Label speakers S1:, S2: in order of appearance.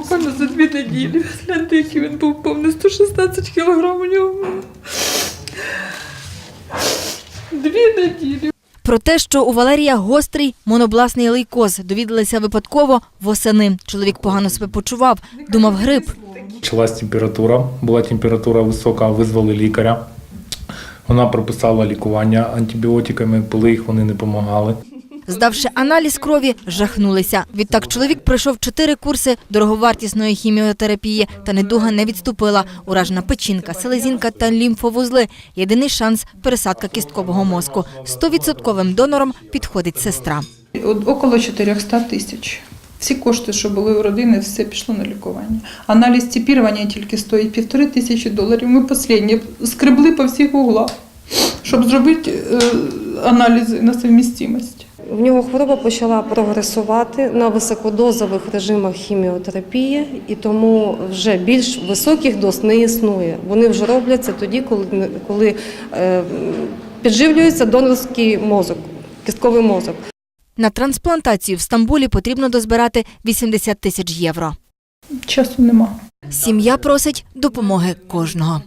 S1: буквально за дві неділі. Гляньте, який він був повний 116 кілограм у нього. Дві неділі.
S2: Про те, що у Валерія гострий монобласний лейкоз, довідалися випадково восени. Чоловік погано себе почував, думав грип.
S3: Почалась температура, була температура висока, визвали лікаря. Вона прописала лікування антибіотиками, пили їх, вони не допомагали.
S2: Здавши аналіз крові, жахнулися. Відтак чоловік пройшов чотири курси дороговартісної хіміотерапії, та недуга не відступила. Уражена печінка, селезінка та лімфовузли. Єдиний шанс – пересадка кісткового мозку. Стовідсотковим донором підходить сестра.
S1: Около 400 тисяч. Всі кошти, що були у родини, все пішло на лікування. Аналіз типірування тільки стоїть півтори тисячі доларів. Ми останні скребли по всіх углах, щоб зробити е, аналізи на совмістимість.
S4: В нього хвороба почала прогресувати на високодозових режимах хіміотерапії, і тому вже більш високих доз не існує. Вони вже робляться тоді, коли, коли е, підживлюється донорський мозок, кістковий мозок.
S2: На трансплантацію в Стамбулі потрібно дозбирати 80 тисяч євро.
S1: Часу нема.
S2: Сім'я просить допомоги кожного.